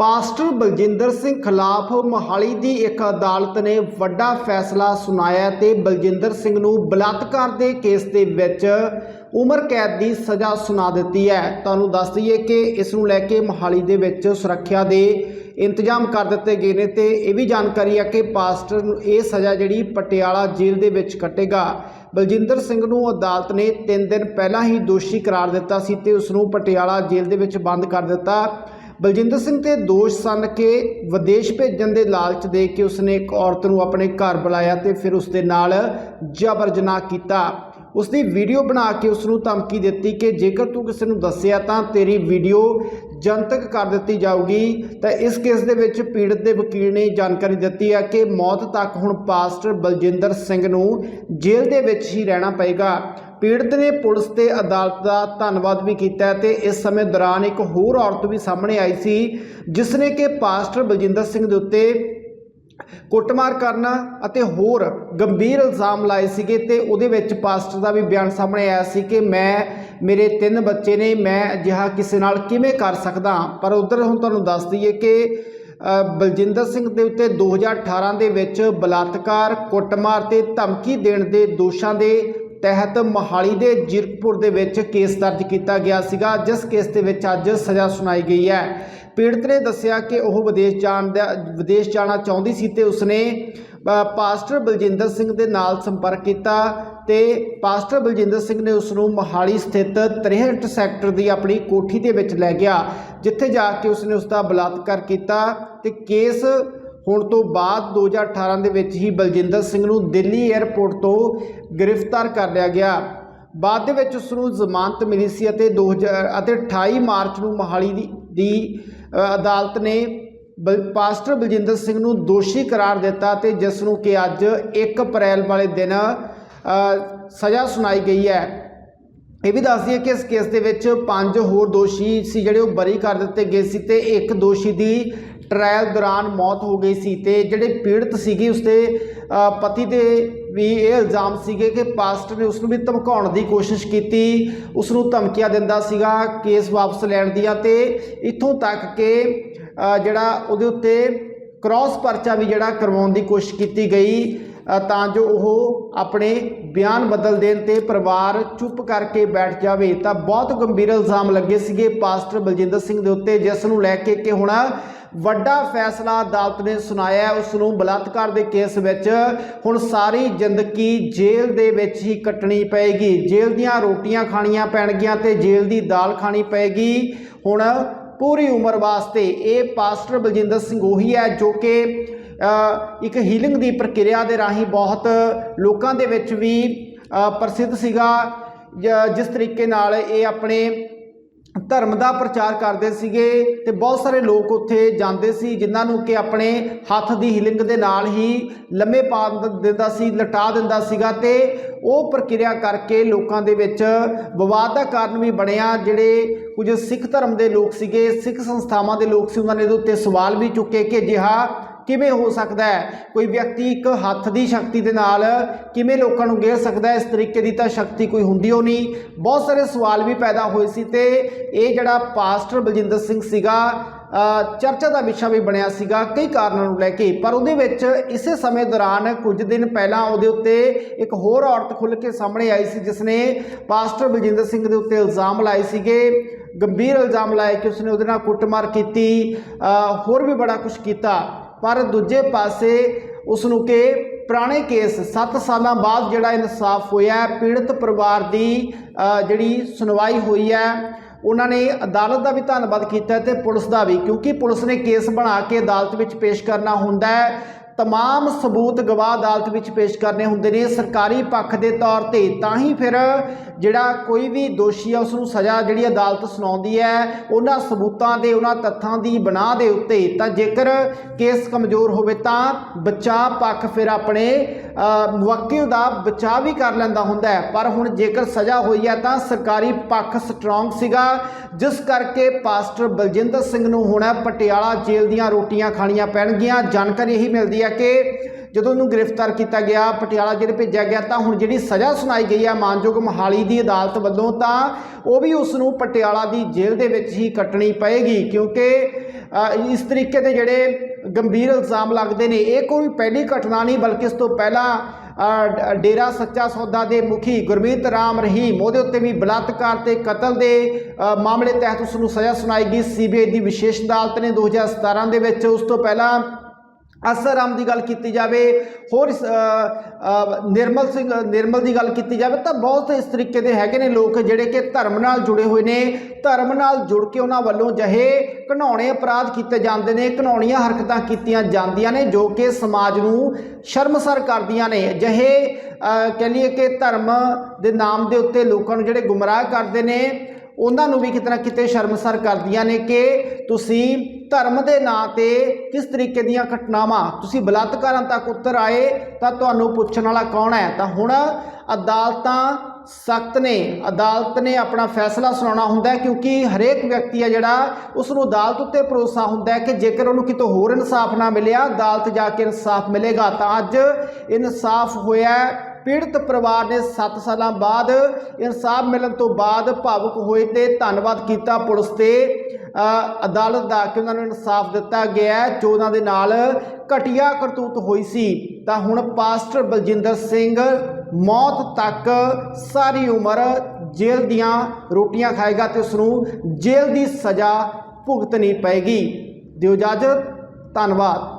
Pastor Baljinder Singh ਖਿਲਾਫ ਮੋਹਾਲੀ ਦੀ ਇੱਕ ਅਦਾਲਤ ਨੇ ਵੱਡਾ ਫੈਸਲਾ ਸੁਣਾਇਆ ਤੇ ਬਲਜਿੰਦਰ ਸਿੰਘ ਨੂੰ ਬਲਾਤਕਾਰ ਦੇ ਕੇਸ ਦੇ ਵਿੱਚ ਉਮਰ ਕੈਦ ਦੀ ਸਜ਼ਾ ਸੁਣਾ ਦਿੱਤੀ ਹੈ। ਤੁਹਾਨੂੰ ਦੱਸ ਦਈਏ ਕਿ ਇਸ ਨੂੰ ਲੈ ਕੇ ਮੋਹਾਲੀ ਦੇ ਵਿੱਚ ਸੁਰੱਖਿਆ ਦੇ ਇੰਤਜ਼ਾਮ ਕਰ ਦਿੱਤੇ ਗਏ ਨੇ ਤੇ ਇਹ ਵੀ ਜਾਣਕਾਰੀ ਹੈ ਕਿ ਪਾਸਟਰ ਨੂੰ ਇਹ ਸਜ਼ਾ ਜਿਹੜੀ ਪਟਿਆਲਾ ਜੇਲ੍ਹ ਦੇ ਵਿੱਚ ਕੱਟੇਗਾ। ਬਲਜਿੰਦਰ ਸਿੰਘ ਨੂੰ ਅਦਾਲਤ ਨੇ 3 ਦਿਨ ਪਹਿਲਾਂ ਹੀ ਦੋਸ਼ੀ ਕਰਾਰ ਦਿੱਤਾ ਸੀ ਤੇ ਉਸ ਨੂੰ ਪਟਿਆਲਾ ਜੇਲ੍ਹ ਦੇ ਵਿੱਚ ਬੰਦ ਕਰ ਦਿੱਤਾ। ਬਲਜਿੰਦਰ ਸਿੰਘ ਤੇ ਦੋਸ਼ ਸਨ ਕਿ ਵਿਦੇਸ਼ ਭੇਜਣ ਦੇ ਲਾਲਚ ਦੇ ਕੇ ਉਸਨੇ ਇੱਕ ਔਰਤ ਨੂੰ ਆਪਣੇ ਘਰ ਬੁਲਾਇਆ ਤੇ ਫਿਰ ਉਸ ਦੇ ਨਾਲ ਜਬਰ ਜਨਾਹ ਕੀਤਾ। ਉਸ ਦੀ ਵੀਡੀਓ ਬਣਾ ਕੇ ਉਸ ਨੂੰ ਧਮਕੀ ਦਿੱਤੀ ਕਿ ਜੇਕਰ ਤੂੰ ਕਿਸੇ ਨੂੰ ਦੱਸਿਆ ਤਾਂ ਤੇਰੀ ਵੀਡੀਓ ਜਨਤਕ ਕਰ ਦਿੱਤੀ ਜਾਊਗੀ। ਤਾਂ ਇਸ ਕੇਸ ਦੇ ਵਿੱਚ ਪੀੜਤ ਦੇ ਵਕੀਲ ਨੇ ਜਾਣਕਾਰੀ ਦਿੱਤੀ ਹੈ ਕਿ ਮੌਤ ਤੱਕ ਹੁਣ ਪਾਸਟਰ ਬਲਜਿੰਦਰ ਸਿੰਘ ਨੂੰ ਜੇਲ੍ਹ ਦੇ ਵਿੱਚ ਹੀ ਰਹਿਣਾ ਪਏਗਾ। ਪੀੜਤ ਨੇ ਪੁਲਿਸ ਤੇ ਅਦਾਲਤ ਦਾ ਧੰਨਵਾਦ ਵੀ ਕੀਤਾ ਹੈ ਤੇ ਇਸ ਸਮੇਂ ਦੌਰਾਨ ਇੱਕ ਹੋਰ ਔਰਤ ਵੀ ਸਾਹਮਣੇ ਆਈ ਸੀ ਜਿਸ ਨੇ ਕਿ ਪਾਸਟਰ ਬਲਜਿੰਦਰ ਸਿੰਘ ਦੇ ਉੱਤੇ ਕੁੱਟਮਾਰ ਕਰਨਾ ਅਤੇ ਹੋਰ ਗੰਭੀਰ ਇਲਜ਼ਾਮ ਲਾਏ ਸੀਗੇ ਤੇ ਉਹਦੇ ਵਿੱਚ ਪਾਸਟਰ ਦਾ ਵੀ ਬਿਆਨ ਸਾਹਮਣੇ ਆਇਆ ਸੀ ਕਿ ਮੈਂ, ਮੇਰੇ ਤਿੰਨ ਬੱਚੇ ਨੇ, ਮੈਂ ਅਜਿਹਾ ਕਿਸੇ ਨਾਲ ਕਿਵੇਂ ਕਰ ਸਕਦਾ ਪਰ ਉਧਰ ਹੁਣ ਤੁਹਾਨੂੰ ਦੱਸ ਦਈਏ ਕਿ ਬਲਜਿੰਦਰ ਸਿੰਘ ਦੇ ਉੱਤੇ 2018 ਦੇ ਵਿੱਚ ਬਲਾਤਕਾਰ, ਕੁੱਟਮਾਰ ਤੇ ਧਮਕੀ ਦੇਣ ਦੇ ਦੋਸ਼ਾਂ ਦੇ ਤਹਿਤ ਮੋਹਾਲੀ ਦੇ ਜਿਰਕਪੁਰ ਦੇ ਵਿੱਚ ਕੇਸ ਦਰਜ ਕੀਤਾ ਗਿਆ ਸੀਗਾ, ਜਿਸ ਕੇਸ ਦੇ ਵਿੱਚ ਅੱਜ ਸਜ਼ਾ ਸੁਣਾਈ ਗਈ ਹੈ। ਪੀੜਤ ਨੇ ਦੱਸਿਆ ਕਿ ਉਹ ਵਿਦੇਸ਼ ਜਾਣ ਦਾ, ਵਿਦੇਸ਼ ਜਾਣਾ ਚਾਹੁੰਦੀ ਸੀ ਤੇ ਉਸਨੇ ਪਾਸਟਰ ਬਲਜਿੰਦਰ ਸਿੰਘ ਦੇ ਨਾਲ ਸੰਪਰਕ ਕੀਤਾ ਤੇ ਪਾਸਟਰ ਬਲਜਿੰਦਰ ਸਿੰਘ ਨੇ ਉਸ ਨੂੰ ਮੋਹਾਲੀ ਸਥਿਤ 63 ਸੈਕਟਰ ਦੀ ਆਪਣੀ ਕੋਠੀ ਦੇ ਵਿੱਚ ਲੈ ਗਿਆ, ਜਿੱਥੇ ਜਾ ਕੇ ਉਸਨੇ ਉਸ ਦਾ ਬਲਾਤਕਾਰ ਕੀਤਾ ਤੇ ਕੇਸ ਹੁਣ ਤੋਂ ਬਾਅਦ 2018 ਦੇ ਵਿੱਚ ਹੀ ਬਲਜਿੰਦਰ ਸਿੰਘ ਨੂੰ ਦਿੱਲੀ 에ਅਰਪੋਰਟ ਤੋਂ ਗ੍ਰਿਫਤਾਰ ਕਰ ਲਿਆ ਗਿਆ। ਬਾਅਦ ਦੇ ਵਿੱਚ ਉਸ ਨੂੰ ਜ਼ਮਾਨਤ ਮਿਲੀ ਸੀ ਅਤੇ 2000 ਅਤੇ 28 ਮਾਰਚ ਨੂੰ ਮੋਹਾਲੀ ਦੀ ਦੀ ਅਦਾਲਤ ਨੇ ਬਲ, ਪਾਸਟਰ ਬਲਜਿੰਦਰ ਸਿੰਘ ਨੂੰ ਦੋਸ਼ੀ ਕਰਾਰ ਦਿੱਤਾ ਤੇ ਜਿਸ ਨੂੰ ਕਿ ਅੱਜ 1 ਅਪ੍ਰੈਲ ਵਾਲੇ ਦਿਨ ਸਜ਼ਾ ਸੁਣਾਈ ਗਈ ਹੈ। ਇਹ ਵੀ ਦੱਸ ਦਈਏ ਕਿ ਇਸ ਕੇਸ ਦੇ ਵਿੱਚ ਪੰਜ ਹੋਰ ਦੋਸ਼ੀ ਸੀ ਜਿਹੜੇ ਉਹ ਬਰੀ ਕਰ ਦਿੱਤੇ ਗਏ ਸੀ ਤੇ ਇੱਕ ਦੋਸ਼ੀ ਦੀ ਟਰਾਇਲ ਦੌਰਾਨ ਮੌਤ ਹੋ ਗਈ ਸੀ ਤੇ ਜਿਹੜੇ ਪੀੜਤ ਸੀਗੀ ਉਸਦੇ ਪਤੀ ਦੇ ਵੀ ਇਹ ਇਲਜ਼ਾਮ ਸੀਗੇ ਕਿ ਪਾਸਟਰ ਨੇ ਉਸ ਨੂੰ ਵੀ ਧਮਕਾਉਣ ਦੀ ਕੋਸ਼ਿਸ਼ ਕੀਤੀ ਉਸ ਨੂੰ ਧਮਕੀਆਂ ਦਿੰਦਾ ਸੀਗਾ ਕੇਸ ਵਾਪਸ ਲੈਣ ਦੀਆਂ ਤੇ ਇੱਥੋਂ ਤੱਕ ਕਿ ਜਿਹੜਾ ਉਹਦੇ ਉੱਤੇ ਕ੍ਰਾਸ ਪਰਚਾ ਵੀ ਜਿਹੜਾ ਕਰਵਾਉਣ ਦੀ ਕੋਸ਼ਿਸ਼ ਕੀਤੀ ਗਈ ਤਾਂ ਜੋ ਉਹ ਆਪਣੇ ਬਿਆਨ ਬਦਲ ਦੇਣ ਤੇ ਪਰਿਵਾਰ ਚੁੱਪ ਕਰਕੇ ਬੈਠ ਜਾਵੇ, ਤਾਂ ਬਹੁਤ ਗੰਭੀਰ ਇਲਜ਼ਾਮ ਲੱਗੇ ਸੀਗੇ ਪਾਸਟਰ ਬਲਜਿੰਦਰ ਸਿੰਘ ਦੇ ਉੱਤੇ, ਜਿਸ ਨੂੰ ਲੈ ਕੇ ਕਿ ਹੁਣ ਵੱਡਾ ਫੈਸਲਾ ਅਦਾਲਤ ਨੇ ਸੁਣਾਇਆ ਹੈ। ਉਸ ਨੂੰ ਬਲਾਤਕਾਰ ਦੇ ਕੇਸ ਵਿੱਚ ਹੁਣ ਸਾਰੀ ਜ਼ਿੰਦਗੀ ਜੇਲ੍ਹ ਦੇ ਵਿੱਚ ਹੀ ਕੱਟਣੀ ਪਏਗੀ। ਜੇਲ੍ਹ ਦੀਆਂ ਰੋਟੀਆਂ ਖਾਣੀਆਂ ਪੈਣਗੀਆਂ ਤੇ ਜੇਲ੍ਹ ਦੀ ਦਾਲ ਖਾਣੀ ਪਏਗੀ। ਹੁਣ ਪੂਰੀ ਉਮਰ ਵਾਸਤੇ ਇਹ ਪਾਸਟਰ ਬਲਜਿੰਦਰ ਸਿੰਘ ਉਹੀ ਹੈ ਜੋ ਕਿ ਇੱਕ ਹੀਲਿੰਗ ਦੀ ਪ੍ਰਕਿਰਿਆ ਦੇ ਰਾਹੀਂ ਬਹੁਤ ਲੋਕਾਂ ਦੇ ਵਿੱਚ ਵੀ ਪ੍ਰਸਿੱਧ ਸੀਗਾ। ਜਿਸ ਤਰੀਕੇ ਨਾਲ ਇਹ ਆਪਣੇ ਧਰਮ ਦਾ ਪ੍ਰਚਾਰ ਕਰਦੇ ਸੀਗੇ ਤੇ ਬਹੁਤ ਸਾਰੇ ਲੋਕ ਉੱਥੇ ਜਾਂਦੇ ਸੀ, ਜਿਨ੍ਹਾਂ ਨੂੰ ਕਿ ਆਪਣੇ ਹੱਥ ਦੀ ਹੀਲਿੰਗ ਦੇ ਨਾਲ ਹੀ ਲੰਮੇ ਪਾ ਦਿੰਦਾ ਸੀ, ਲਟਾ ਦਿੰਦਾ ਸੀਗਾ ਤੇ ਉਹ ਪ੍ਰਕਿਰਿਆ ਕਰਕੇ ਲੋਕਾਂ ਦੇ ਵਿੱਚ ਵਿਵਾਦ ਦਾ ਕਾਰਨ ਵੀ ਬਣਿਆ। ਜਿਹੜੇ ਕੁਝ ਸਿੱਖ ਧਰਮ ਦੇ ਲੋਕ ਸੀਗੇ, ਸਿੱਖ ਸੰਸਥਾਵਾਂ ਦੇ ਲੋਕ ਸੀ, ਉਹਨਾਂ ਨੇ ਇਹਦੇ ਉੱਤੇ ਸਵਾਲ ਵੀ ਚੁੱਕੇ ਕਿ ਅਜਿਹਾ ਕਿਵੇਂ ਹੋ ਸਕਦਾ ਹੈ? ਕੋਈ ਵਿਅਕਤੀ ਇੱਕ ਹੱਥ ਦੀ ਸ਼ਕਤੀ ਦੇ ਨਾਲ ਕਿਵੇਂ ਲੋਕਾਂ ਨੂੰ ਗੇਰ ਸਕਦਾ ਹੈ? ਇਸ ਤਰੀਕੇ ਦੀ ਤਾਂ ਸ਼ਕਤੀ ਕੋਈ ਹੁੰਦੀ ਹੋ ਨਹੀਂ। ਬਹੁਤ ਸਾਰੇ ਸਵਾਲ ਵੀ ਪੈਦਾ ਹੋਏ ਸੀ ਤੇ ਇਹ ਜਿਹੜਾ ਪਾਸਟਰ ਬਲਜਿੰਦਰ ਸਿੰਘ ਸੀਗਾ ਚਰਚਾ ਦਾ ਵਿਸ਼ਾ ਵੀ ਬਣਿਆ ਸੀਗਾ ਕਈ ਕਾਰਨਾਂ ਨੂੰ ਲੈ ਕੇ। ਪਰ ਉਹਦੇ ਵਿੱਚ ਇਸੇ ਸਮੇਂ ਦੌਰਾਨ ਕੁਝ ਦਿਨ ਪਹਿਲਾਂ ਉਹਦੇ ਉੱਤੇ ਇੱਕ ਹੋਰ ਔਰਤ ਖੁੱਲ੍ਹ ਕੇ ਸਾਹਮਣੇ ਆਈ ਸੀ, ਜਿਸ ਨੇ ਪਾਸਟਰ ਬਲਜਿੰਦਰ ਸਿੰਘ ਦੇ ਉੱਤੇ ਇਲਜ਼ਾਮ ਲਾਏ ਸੀਗੇ। ਗੰਭੀਰ ਇਲਜ਼ਾਮ ਲਾਏ ਕਿ ਉਸਨੇ ਉਹਦੇ ਨਾਲ ਕੁੱਟਮਾਰ ਕੀਤੀ ਹੋਰ ਵੀ ਬੜਾ ਕੁਝ ਕੀਤਾ। ਪਰ ਦੂਜੇ ਪਾਸੇ ਉਸ ਨੂੰ ਕਿ ਪੁਰਾਣੇ ਕੇਸ 7 ਸਾਲਾਂ ਬਾਅਦ ਜਿਹੜਾ ਇਨਸਾਫ ਹੋਇਆ ਪੀੜਤ ਪਰਿਵਾਰ ਦੀ ਜਿਹੜੀ ਸੁਣਵਾਈ ਹੋਈ ਹੈ, ਉਹਨਾਂ ਨੇ ਅਦਾਲਤ ਦਾ ਵੀ ਧੰਨਵਾਦ ਕੀਤਾ ਹੈ ਤੇ ਪੁਲਿਸ ਦਾ ਵੀ, ਕਿਉਂਕਿ ਪੁਲਿਸ ਨੇ ਕੇਸ ਬਣਾ ਕੇ ਅਦਾਲਤ ਵਿੱਚ ਪੇਸ਼ ਕਰਨਾ ਹੁੰਦਾ ਹੈ। ਤਮਾਮ ਸਬੂਤ ਗਵਾਹ ਅਦਾਲਤ ਵਿੱਚ ਪੇਸ਼ ਕਰਨੇ ਹੁੰਦੇ ਨੇ ਸਰਕਾਰੀ ਪੱਖ ਦੇ ਤੌਰ ਤੇ ਤਾਂ ਹੀ ਫਿਰ ਜਿਹੜਾ ਕੋਈ ਵੀ ਦੋਸ਼ੀ ਆ ਉਸ ਨੂੰ ਸਜ਼ਾ ਜਿਹੜੀ ਅਦਾਲਤ ਸੁਣਾਉਂਦੀ ਹੈ ਉਹਨਾਂ ਸਬੂਤਾਂ ਦੇ ਉਹਨਾਂ ਤੱਥਾਂ ਦੀ ਬਣਾ ਦੇ ਉੱਤੇ ਤਾਂ ਜੇਕਰ ਕੇਸ ਕਮਜ਼ੋਰ ਹੋਵੇ ਤਾਂ ਬਚਾਅ ਪੱਖ ਫਿਰ ਆਪਣੇ ਅ, ਦਾ ਬਚਾਅ ਵੀ ਕਰ ਲੈਂਦਾ ਹੁੰਦਾ ਹੈ। ਪਰ ਹੁਣ ਜੇਕਰ ਸਜ਼ਾ ਹੋਈ ਹੈ ਤਾਂ ਸਰਕਾਰੀ ਪੱਖ ਸਟਰੋਂਗ ਸੀਗਾ ਜਿਸ ਕਰਕੇ ਪਾਸਟਰ ਬਲਜਿੰਦਰ ਸਿੰਘ ਨੂੰ ਹੁਣ ਪਟਿਆਲਾ ਜੇਲ੍ਹ ਦੀਆਂ ਰੋਟੀਆਂ ਖਾਣੀਆਂ ਪੈਣਗੀਆਂ। ਜਾਣਕਾਰੀ ਇਹੀ ਮਿਲਦੀ ਹੈ ਕਿ ਜਦੋਂ ਉਹਨੂੰ ਗ੍ਰਿਫਤਾਰ ਕੀਤਾ ਗਿਆ ਪਟਿਆਲਾ ਜੇਲ੍ਹ ਭੇਜਿਆ ਗਿਆ ਤਾਂ ਹੁਣ ਜਿਹੜੀ ਸਜ਼ਾ ਸੁਣਾਈ ਗਈ ਹੈ ਮਾਨਯੋਗ ਮੋਹਾਲੀ ਦੀ ਅਦਾਲਤ ਵੱਲੋਂ ਤਾਂ ਉਹ ਵੀ ਉਸ ਨੂੰ ਪਟਿਆਲਾ ਦੀ ਜੇਲ੍ਹ ਦੇ ਵਿੱਚ ਹੀ ਕੱਟਣੀ ਪਏਗੀ। ਕਿਉਂਕਿ ਇਸ ਤਰੀਕੇ ਦੇ ਜਿਹੜੇ ਗੰਭੀਰ ਇਲਜ਼ਾਮ ਲੱਗਦੇ ਨੇ। ਇਹ ਕੋਈ ਪਹਿਲੀ ਘਟਨਾ ਨਹੀਂ, ਬਲਕਿ ਇਸ ਤੋਂ ਪਹਿਲਾਂ ਡੇਰਾ ਸੱਚਾ ਸੌਦਾ ਦੇ ਮੁਖੀ ਗੁਰਮੀਤ ਰਾਮ ਰਹੀਮ, ਉਹਦੇ ਉੱਤੇ ਵੀ ਬਲਾਤਕਾਰ ਤੇ ਕਤਲ ਦੇ ਮਾਮਲੇ ਤਹਿਤ ਉਸ ਨੂੰ ਸਜ਼ਾ ਸੁਣਾਈ ਗਈ। ਸੀਬੀਆਈ ਦੀ ਵਿਸ਼ੇਸ਼ ਅਦਾਲਤ ਨੇ 2017 ਦੇ ਵਿੱਚ ਉਸ ਤੋਂ ਪਹਿਲਾਂ ਅਸਰਾਮ ਦੀ ਗੱਲ ਕੀਤੀ ਜਾਵੇ, ਹੋਰ ਨਿਰਮਲ ਸਿੰਘ, ਨਿਰਮਲ ਦੀ ਗੱਲ ਕੀਤੀ ਜਾਵੇ, ਤਾਂ ਬਹੁਤ ਇਸ ਤਰੀਕੇ ਦੇ ਹੈਗੇ ਨੇ ਲੋਕ ਜਿਹੜੇ ਕਿ ਧਰਮ ਨਾਲ ਜੁੜੇ ਹੋਏ ਨੇ। ਧਰਮ ਨਾਲ ਜੁੜ ਕੇ ਉਹਨਾਂ ਵੱਲੋਂ ਜਹੇ ਘਿਨਾਉਣੇ ਅਪਰਾਧ ਕੀਤੇ ਜਾਂਦੇ ਨੇ ਘਿਨਾਉਣੀਆਂ ਹਰਕਤਾਂ ਕੀਤੀਆਂ ਜਾਂਦੀਆਂ ਨੇ, ਜੋ ਕਿ ਸਮਾਜ ਨੂੰ ਸ਼ਰਮਸਰ ਕਰਦੀਆਂ ਨੇ। ਜਹੇ ਕਹ ਲਈਏ ਕਿ ਧਰਮ ਦੇ ਨਾਮ ਦੇ ਉੱਤੇ ਲੋਕਾਂ ਨੂੰ ਜਿਹੜੇ ਗੁੰਮਰਾਹ ਕਰਦੇ ਨੇ ਉਹਨਾਂ ਨੂੰ ਵੀ ਕਿਤੇ ਨਾ ਕਿਤੇ ਸ਼ਰਮਸਰ ਕਰਦੀਆਂ ਨੇ ਕਿ ਤੁਸੀਂ ਧਰਮ ਦੇ ਨਾਂ ਤੇ ਕਿਸ ਤਰੀਕੇ ਦੀਆਂ ਘਟਨਾਵਾਂ, ਤੁਸੀਂ ਬਲਾਤਕਾਰਾਂ ਤੱਕ ਉੱਤਰ ਆਏ ਤਾਂ ਤੁਹਾਨੂੰ ਪੁੱਛਣ ਵਾਲਾ ਕੌਣ ਹੈ? ਤਾਂ ਹੁਣ ਅਦਾਲਤਾਂ ਸਖਤ ਨੇ। ਅਦਾਲਤ ਨੇ ਆਪਣਾ ਫੈਸਲਾ ਸੁਣਾਉਣਾ ਹੁੰਦਾ ਕਿਉਂਕਿ ਹਰੇਕ ਵਿਅਕਤੀ ਹੈ ਜਿਹੜਾ ਉਸ ਨੂੰ ਅਦਾਲਤ ਉੱਤੇ ਭਰੋਸਾ ਹੁੰਦਾ ਕਿ ਜੇਕਰ ਉਹਨੂੰ ਕਿਤੋਂ ਹੋਰ ਇਨਸਾਫ ਨਾ ਮਿਲਿਆ, ਅਦਾਲਤ ਜਾ ਕੇ ਇਨਸਾਫ ਮਿਲੇਗਾ। ਤਾਂ ਅੱਜ ਇਨਸਾਫ ਹੋਇਆ ਪੀੜਤ ਪਰਿਵਾਰ ਨੇ 7 ਸਾਲਾਂ ਬਾਅਦ ਇਨਸਾਫ ਮਿਲਣ ਤੋਂ ਬਾਅਦ ਭਾਵੁਕ ਹੋਏ ਤੇ ਧੰਨਵਾਦ ਕੀਤਾ ਪੁਲਿਸ ਤੇ। ਅਦਾਲਤ ਦਾ ਕਿ ਉਹਨਾਂ ਨੂੰ ਇਨਸਾਫ ਦਿੱਤਾ ਗਿਆ ਜੋ ਉਹਨਾਂ ਦੇ ਨਾਲ ਘਟੀਆ ਕਰਤੂਤ ਹੋਈ ਸੀ। ਤਾਂ ਹੁਣ ਪਾਸਟਰ ਬਲਜਿੰਦਰ ਸਿੰਘ ਮੌਤ ਤੱਕ ਸਾਰੀ ਉਮਰ ਜੇਲ੍ਹ ਦੀਆਂ ਰੋਟੀਆਂ ਖਾਏਗਾ ਤੇ ਉਸ ਨੂੰ ਜੇਲ੍ਹ ਦੀ ਸਜ਼ਾ ਭੁਗਤਣੀ ਪਏਗੀ। ਦਿਓ ਇਜਾਜ਼ਤ, ਧੰਨਵਾਦ।